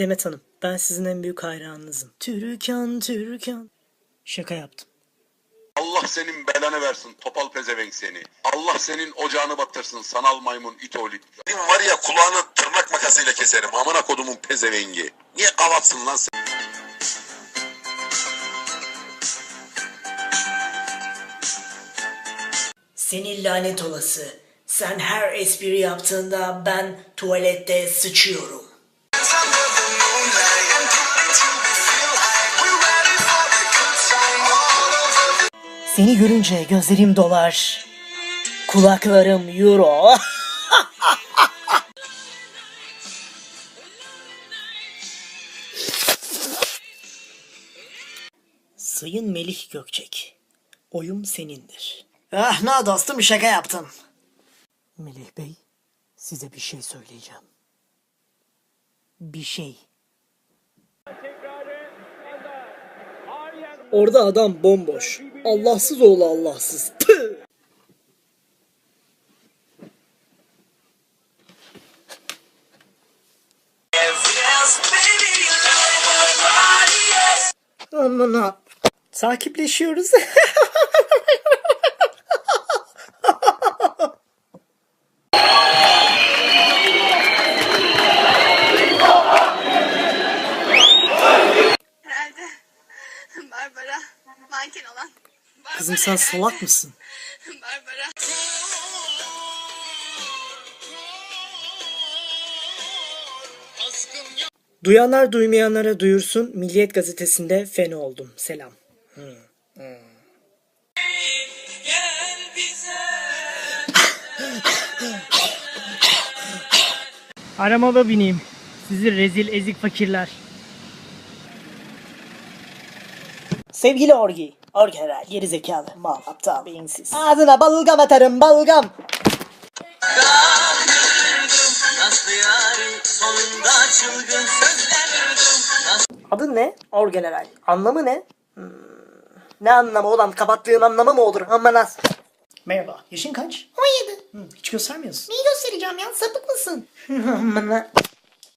Demet Hanım, ben sizin en büyük hayranınızım. Türkan, Türkan. Şaka yaptım. Allah senin belanı versin topal pezevenk seni. Allah senin ocağını batırsın sanal maymun it oğlu. Benim var ya kulağını tırnak makasıyla keserim amına kodumun pezevengi. Niye kavatsın lan sen? Senin lanet olası. Sen her espri yaptığında ben tuvalette sıçıyorum. Seni görünce gözlerim dolar. Kulaklarım euro. Sayın Melih Gökçek, oyum senindir. Ah ne dostum şaka yaptım. Melih Bey, size bir şey söyleyeceğim. Bir şey. Orada adam bomboş. Allahsız oğlu Allahsız. Püh! Aman ha. Takipleşiyoruz. Herhalde Barbara manken olan. Barbara Kızım sen salak mısın? Barbara. Duyanlar duymayanlara duyursun. Milliyet gazetesinde fen oldum. Selam. Arabama bineyim. Sizi rezil ezik fakirler. Sevgili Orgi. Orgi herhal. Geri zekalı. Mal. Aptal. Beyinsiz. Ağzına balgam atarım. Balgam. Adı ne? Orgeneral. Anlamı ne? Hmm. Ne anlamı olan kapattığın anlamı mı olur? Aman az. Merhaba. Yaşın kaç? 17. hiç göstermiyorsun. Neyi göstereceğim ya sapık mısın? Aman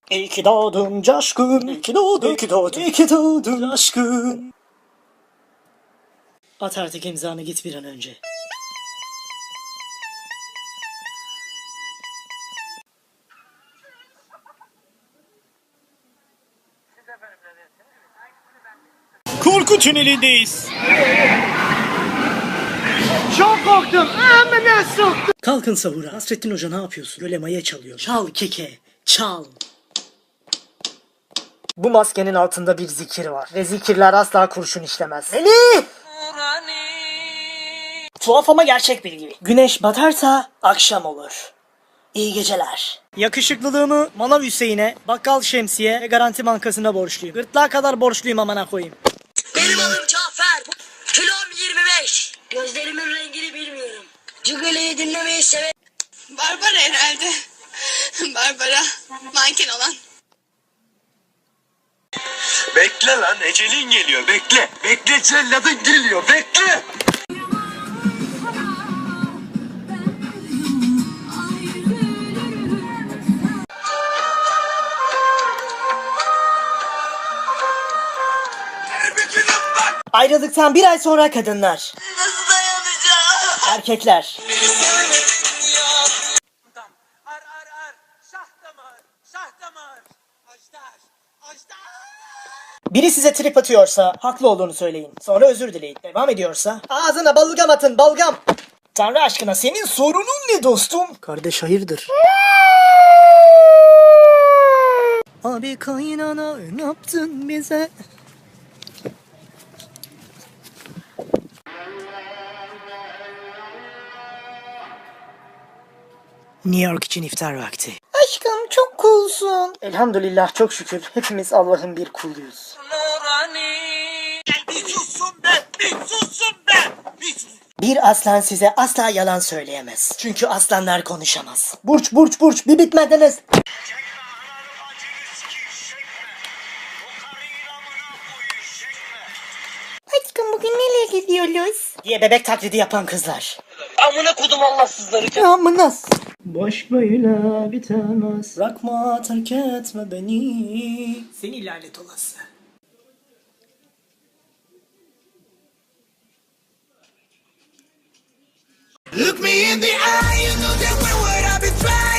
İyi ki doğdun coşkun. İyi ki doğdun. İyi ki doğdun. İyi ki doğdun coşkun. At artık imzanı git bir an önce. Korku tünelindeyiz. Kalkın sahura. Nasrettin Hoca ne yapıyorsun? Böyle maya çalıyor. Çal keke. Çal. Bu maskenin altında bir zikir var. Ve zikirler asla kurşun işlemez. Melih! Tuhaf ama gerçek bilgi. Güneş batarsa akşam olur. İyi geceler. Yakışıklılığımı Manav Hüseyin'e, Bakkal Şemsi'ye ve Garanti Bankası'na borçluyum. Gırtlağa kadar borçluyum amına koyayım. Benim adım Cafer. Kilom 25. Gözlerimin rengini bilmiyorum. Cügeleyi dinlemeyi severim. Barbara herhalde. Barbara manken olan. Bekle lan ecelin geliyor bekle. Bekle celladın geliyor bekle. Ayrıldıktan bir ay sonra kadınlar. Nasıl dayanacağım? Erkekler. Biri size trip atıyorsa haklı olduğunu söyleyin. Sonra özür dileyin. Devam ediyorsa ağzına balgam atın balgam. Tanrı aşkına senin sorunun ne dostum? Kardeş hayırdır? Abi kaynana ne yaptın bize? New York için iftar vakti. Aşkım çok kulsun. Elhamdülillah çok şükür hepimiz Allah'ın bir kuluyuz. Bir sussun be bir sussun be bir. Bir aslan size asla yalan söyleyemez. Çünkü aslanlar konuşamaz. Burç burç burç bir bitmediniz. Aşkım bugün nereye gidiyoruz? diye bebek taklidi yapan kızlar. Amına kodum Allahsızları. Amınız. Aşk böyle bitemez. Bırakma terk etme beni. Seni lanet olası. Look me in the eye, you know that one word I've been trying